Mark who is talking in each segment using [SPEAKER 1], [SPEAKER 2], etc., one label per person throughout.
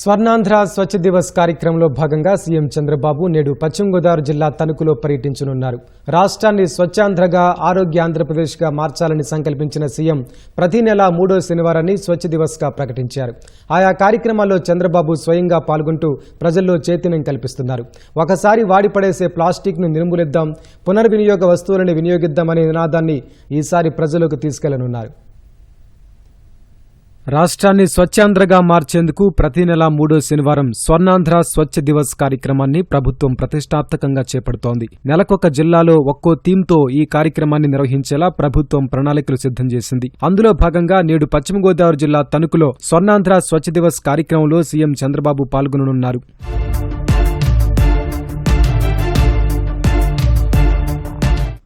[SPEAKER 1] స్వర్ణాంధ్ర స్వచ్ఛ దివస్ కార్యక్రమంలో భాగంగా సీఎం చంద్రబాబు నేడు పశ్చిమ గోదావరి జిల్లా తణుకులో పర్యటించనున్నారు. రాష్ట్రాన్ని స్వచ్ఛాంధ్రగా ఆరోగ్య ఆంధ్రప్రదేశ్గా మార్చాలని సంకల్పించిన సీఎం ప్రతి నెల మూడో శనివారాన్ని స్వచ్ఛ దివస్గా ప్రకటించారు. ఆయా కార్యక్రమాల్లో చంద్రబాబు స్వయంగా పాల్గొంటూ ప్రజల్లో చైతన్యం కల్పిస్తున్నారు. ఒకసారి వాడిపడేసే ప్లాస్టిక్ను నిర్మూలిద్దాం పునర్వినియోగ వస్తువులను వినియోగిద్దామనే నినాదాన్ని ఈసారి ప్రజలకు తీసుకెళ్ళనున్నారు. రాష్ట్రాన్ని స్వచ్ఛాంధ్రగా మార్చేందుకు ప్రతి నెల మూడో శనివారం స్వర్ణాంధ్ర స్వచ్ఛ దివస్ కార్యక్రమాన్ని ప్రభుత్వం ప్రతిష్టాత్మకంగా చేపడుతోంది. నెలకొక జిల్లాలో ఒక్కో థీమ్తో ఈ కార్యక్రమాన్ని నిర్వహించేలా ప్రభుత్వం ప్రణాళికలు సిద్ధం చేసింది. అందులో భాగంగా నేడు పశ్చిమ గోదావరి జిల్లా తణుకులో స్వర్ణాంధ్ర స్వచ్ఛ దివస్ కార్యక్రమంలో సీఎం చంద్రబాబు పాల్గొననున్నారు.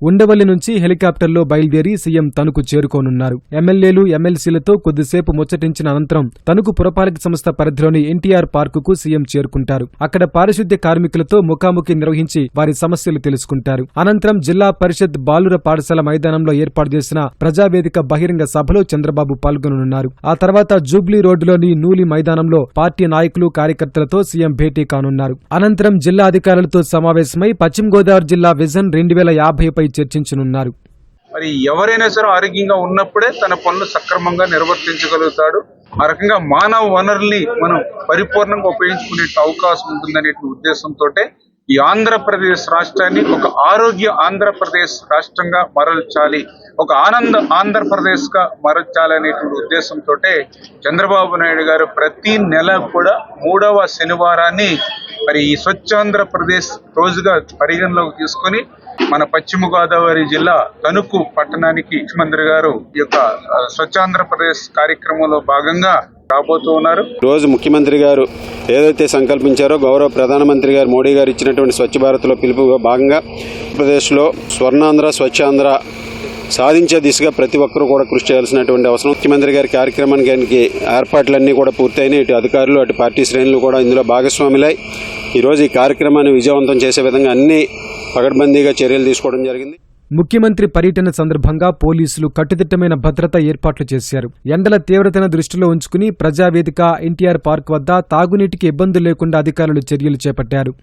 [SPEAKER 1] ఉండవల్లి నుంచి హెలికాప్టర్లో బయలుదేరి సీఎం తణుకు చేరుకోనున్నారు. ఎమ్మెల్యేలు ఎమ్మెల్సీలతో కొద్దిసేపు ముచ్చటించిన అనంతరం తణుకు పురపాలక సంస్థ పరిధిలోని ఎన్టీఆర్ పార్కుకు సీఎం చేరుకుంటారు. అక్కడ పారిశుద్ధ్య కార్మికులతో ముఖాముఖి నిర్వహించి వారి సమస్యలు తెలుసుకుంటారు. అనంతరం జిల్లా పరిషత్ బాలుర పాఠశాల మైదానంలో ఏర్పాటు చేసిన ప్రజావేదిక బహిరంగ సభలో చంద్రబాబు పాల్గొనున్నారు ఆ తర్వాత జూబ్లీ రోడ్డులోని నూలి మైదానంలో పార్టీ నాయకులు కార్యకర్తలతో సీఎం భేటీ కానున్నారు. అనంతరం జిల్లా అధికారులతో సమావేశమై పశ్చిమ గోదావరి జిల్లా విజన్ రెండు వేల యాభైపై చర్చించనున్నారు.
[SPEAKER 2] మరి ఎవరైనా సరే ఆరోగ్యంగా ఉన్నప్పుడే తన పనులు సక్రమంగా నిర్వర్తించగలుగుతాడు. ఆ రకంగా మానవ వనరుల్ని మనం పరిపూర్ణంగా ఉపయోగించుకునే అవకాశం ఉంటుందనే ఉద్దేశంతో ఈ ఆంధ్రప్రదేశ్ రాష్ట్రాన్ని ఒక ఆరోగ్య ఆంధ్రప్రదేశ్ రాష్ట్రంగా మరల్చాలి ఒక ఆనంద ఆంధ్రప్రదేశ్గా మరల్చాలి అనేటువంటి ఉద్దేశంతో చంద్రబాబు నాయుడు గారు ప్రతి నెల కూడా మూడవ శనివారాన్ని మరి ఈ స్వచ్ఛాంధ్రప్రదేశ్ రోజుగా పరిగణలోకి తీసుకొని మన పశ్చిమ గోదావరి జిల్లా తణుకు పట్టణానికి ముఖ్యమంత్రి గారు ఈ యొక్క స్వచ్ఛాంధ్రప్రదేశ్ కార్యక్రమంలో భాగంగా రాబోతూ ఉన్నారు.
[SPEAKER 3] రోజు ముఖ్యమంత్రి గారు ఏదైతే సంకల్పించారో గౌరవ ప్రధానమంత్రి గారు మోడీ గారు ఇచ్చినటువంటి స్వచ్ఛ భారత్లో పిలుపుగా భాగంగా ఆంధ్రప్రదేశ్లో స్వర్ణాంధ్ర స్వచ్ఛాంధ్ర సాధించే దిశగా ప్రతి ఒక్కరూ కూడా కృషి చేయాల్సినటువంటి అవసరం. ముఖ్యమంత్రి గారి కార్యక్రమానికి ఏర్పాట్లన్నీ కూడా పూర్తయినాయి. ఇటు అధికారులు అటు పార్టీ శ్రేణులు కూడా ఇందులో భాగస్వాములై. ఈరోజు ఈ కార్యక్రమాన్ని విజయవంతం చేసే విధంగా అన్ని పగడ్బందీగా చర్యలు తీసుకోవడం జరిగింది.
[SPEAKER 1] ముఖ్యమంత్రి పర్యటన సందర్భంగా పోలీసులు కట్టుదిట్టమైన భద్రత ఏర్పాట్లు చేశారు. ఎండల తీవ్రతను దృష్టిలో ఉంచుకుని ప్రజావేదిక ఎన్టీఆర్ పార్క్ వద్ద తాగునీటికి ఇబ్బందులు లేకుండా అధికారులు చర్యలు చేపట్టారు.